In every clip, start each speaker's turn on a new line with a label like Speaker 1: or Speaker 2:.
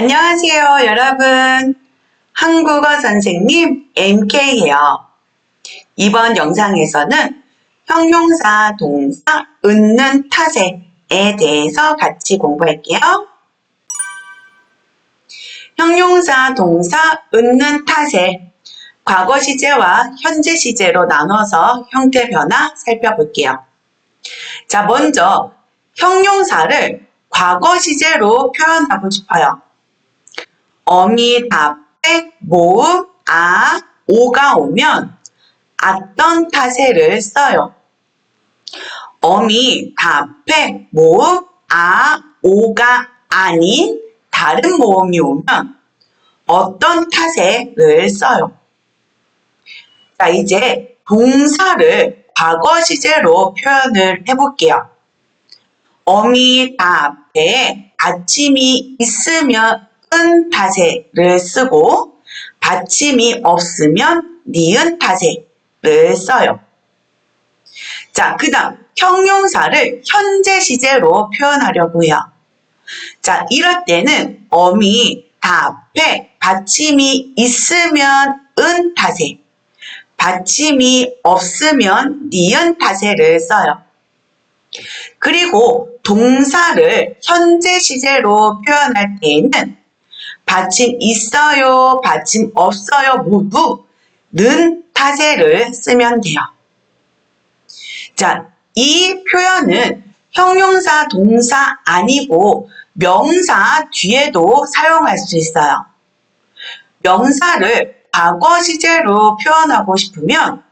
Speaker 1: 안녕하세요, 여러분. 한국어 선생님 MK예요. 이번 영상에서는 형용사, 동사, 은는 타세에 대해서 같이 공부할게요. 형용사, 동사, 은는 타세. 과거 시제와 현재 시제로 나눠서 형태 변화 살펴볼게요. 자, 먼저 형용사를 과거 시제로 표현하고 싶어요. 어미, 답에, 모음, 아, 오가 오면 어떤 타세를 써요. 어미, 답에, 모음, 아, 오가 아닌 다른 모음이 오면 어떤 타세를 써요. 자, 이제 동사를 과거 시제로 표현을 해볼게요. 어미, 답에 받침이 있으면 은 타세를 쓰고 받침이 없으면 니은 타세를 써요. 자, 그 다음 형용사를 현재 시제로 표현하려고 해요. 자, 이럴 때는 어미 답에 받침이 있으면 은 타세, 받침이 없으면 니은 타세를 써요. 그리고 동사를 현재 시제로 표현할 때에는 받침 있어요, 받침 없어요 모두 는 타세를 쓰면 돼요. 자, 이 표현은 형용사, 동사 아니고 명사 뒤에도 사용할 수 있어요. 명사를 과거 시제로 표현하고 싶으면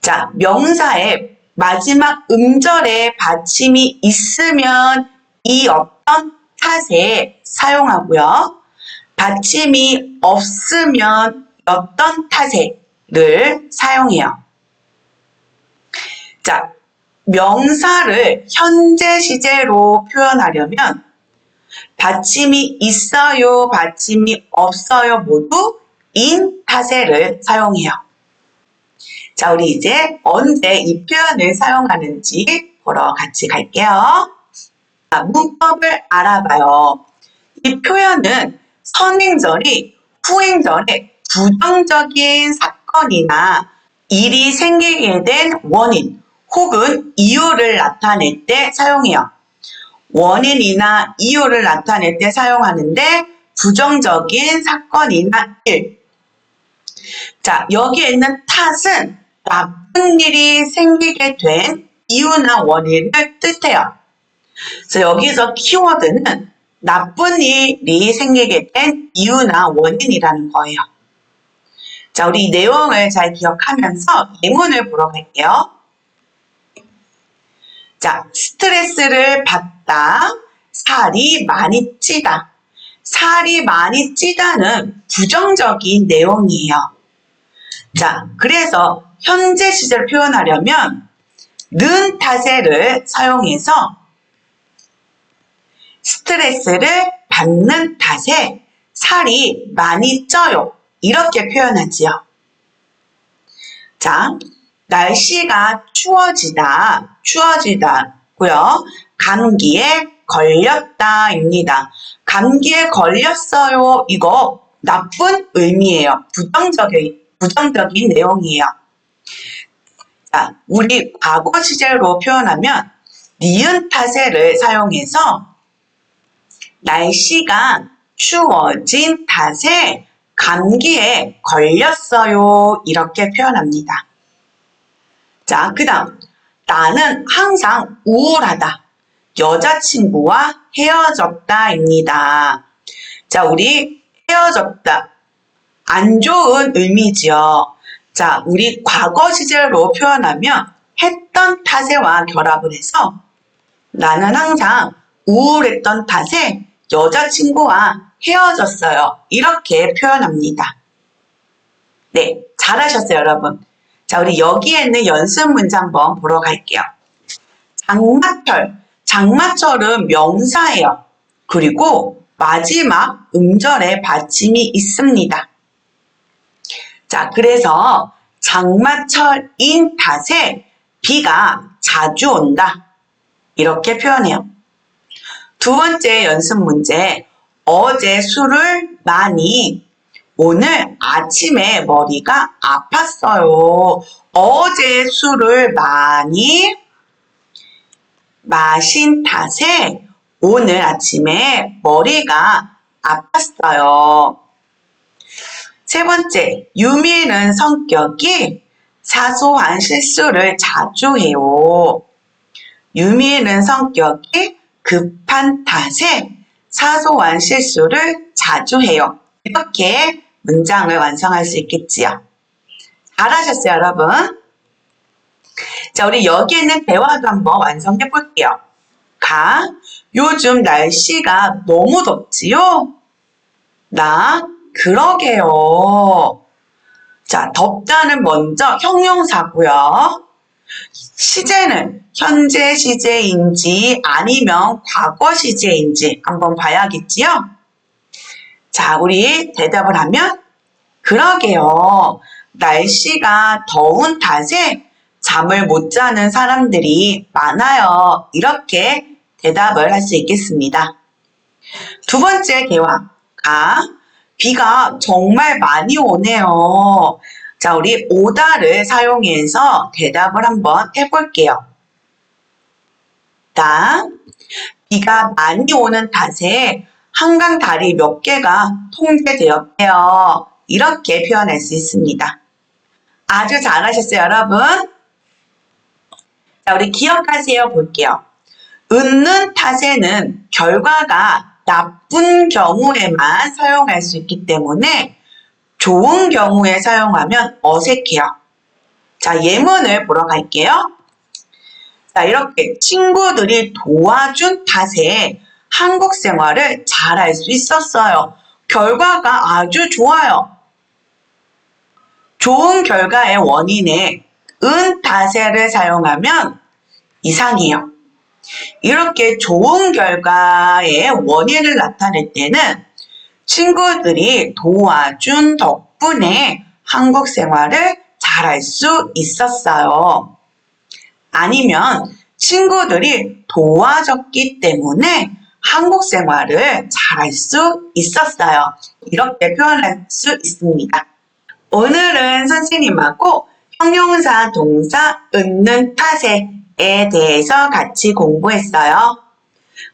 Speaker 1: 자, 명사의 마지막 음절에 받침이 있으면 이 어떤 탓에 사용하고요. 받침이 없으면 어떤 타세를 사용해요. 자, 명사를 현재 시제로 표현하려면 받침이 있어요, 받침이 없어요 모두 인 타세를 사용해요. 자, 우리 이제 언제 이 표현을 사용하는지 보러 같이 갈게요. 자, 문법을 알아봐요. 이 표현은 선행절이 후행절에 부정적인 사건이나 일이 생기게 된 원인 혹은 이유를 나타낼 때 사용해요. 원인이나 이유를 나타낼 때 사용하는데 부정적인 사건이나 일. 자, 여기에 있는 탓은 나쁜 일이 생기게 된 이유나 원인을 뜻해요. 그래서 여기서 키워드는 나쁜 일이 생기게 된 이유나 원인이라는 거예요. 자, 우리 이 내용을 잘 기억하면서 예문을 보러 갈게요. 자, 스트레스를 받다, 살이 많이 찌다. 살이 많이 찌다는 부정적인 내용이에요. 자, 그래서 현재 시제를 표현하려면 는 타세를 사용해서 스트레스를 받는 탓에 살이 많이 쪄요. 이렇게 표현하지요. 자, 날씨가 추워지다, 추워지다고요. 감기에 걸렸다입니다. 감기에 걸렸어요. 이거 나쁜 의미예요. 부정적인, 부정적인 내용이에요. 자, 우리 과거 시제로 표현하면 니은 타세를 사용해서 날씨가 추워진 탓에 감기에 걸렸어요. 이렇게 표현합니다. 자, 그 다음. 나는 항상 우울하다. 여자친구와 헤어졌다입니다. 자, 우리 헤어졌다. 안 좋은 의미지요. 자, 우리 과거 시제로 표현하면 했던 탓에와 결합을 해서 나는 항상 우울했던 탓에 여자친구와 헤어졌어요. 이렇게 표현합니다. 네, 잘하셨어요, 여러분. 자, 우리 여기에 있는 연습 문제 한번 보러 갈게요. 장마철. 장마철은 명사예요. 그리고 마지막 음절에 받침이 있습니다. 자, 그래서 장마철인 탓에 비가 자주 온다. 이렇게 표현해요. 두 번째 연습 문제. 어제 술을 많이 오늘 아침에 머리가 아팠어요. 어제 술을 많이 마신 탓에 오늘 아침에 머리가 아팠어요. 세 번째, 유미는 성격이 사소한 실수를 자주 해요. 유미는 성격이 급한 탓에 사소한 실수를 자주 해요. 이렇게 문장을 완성할 수 있겠지요. 잘하셨어요, 여러분? 자, 우리 여기에 있는 대화도 한번 완성해 볼게요. 가, 요즘 날씨가 너무 덥지요? 나, 그러게요. 자, 덥다는 먼저 형용사고요. 시제는 현재 시제인지 아니면 과거 시제인지 한번 봐야겠지요? 자, 우리 대답을 하면 그러게요. 날씨가 더운 탓에 잠을 못 자는 사람들이 많아요. 이렇게 대답을 할 수 있겠습니다. 두 번째 대화가 비가 정말 많이 오네요. 자, 우리 오다를 사용해서 대답을 한번 해볼게요. 나, 비가 많이 오는 탓에 한강 다리 몇 개가 통제되었대요. 이렇게 표현할 수 있습니다. 아주 잘하셨어요, 여러분. 자, 우리 기억하세요 볼게요. 웃는 탓에는 결과가 나쁜 경우에만 사용할 수 있기 때문에 좋은 경우에 사용하면 어색해요. 자, 예문을 보러 갈게요. 자, 이렇게 친구들이 도와준 탓에 한국 생활을 잘 할 수 있었어요. 결과가 아주 좋아요. 좋은 결과의 원인에 은 탓에를 사용하면 이상해요. 이렇게 좋은 결과의 원인을 나타낼 때는 친구들이 도와준 덕분에 한국 생활을 잘할 수 있었어요. 아니면 친구들이 도와줬기 때문에 한국 생활을 잘할 수 있었어요. 이렇게 표현할 수 있습니다. 오늘은 선생님하고 형용사 동사 은는 탓에에 대해서 같이 공부했어요.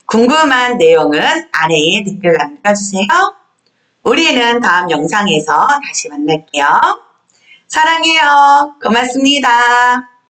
Speaker 1: 궁금한 내용은 아래에 댓글 남겨주세요. 우리는 다음 영상에서 다시 만날게요. 사랑해요. 고맙습니다.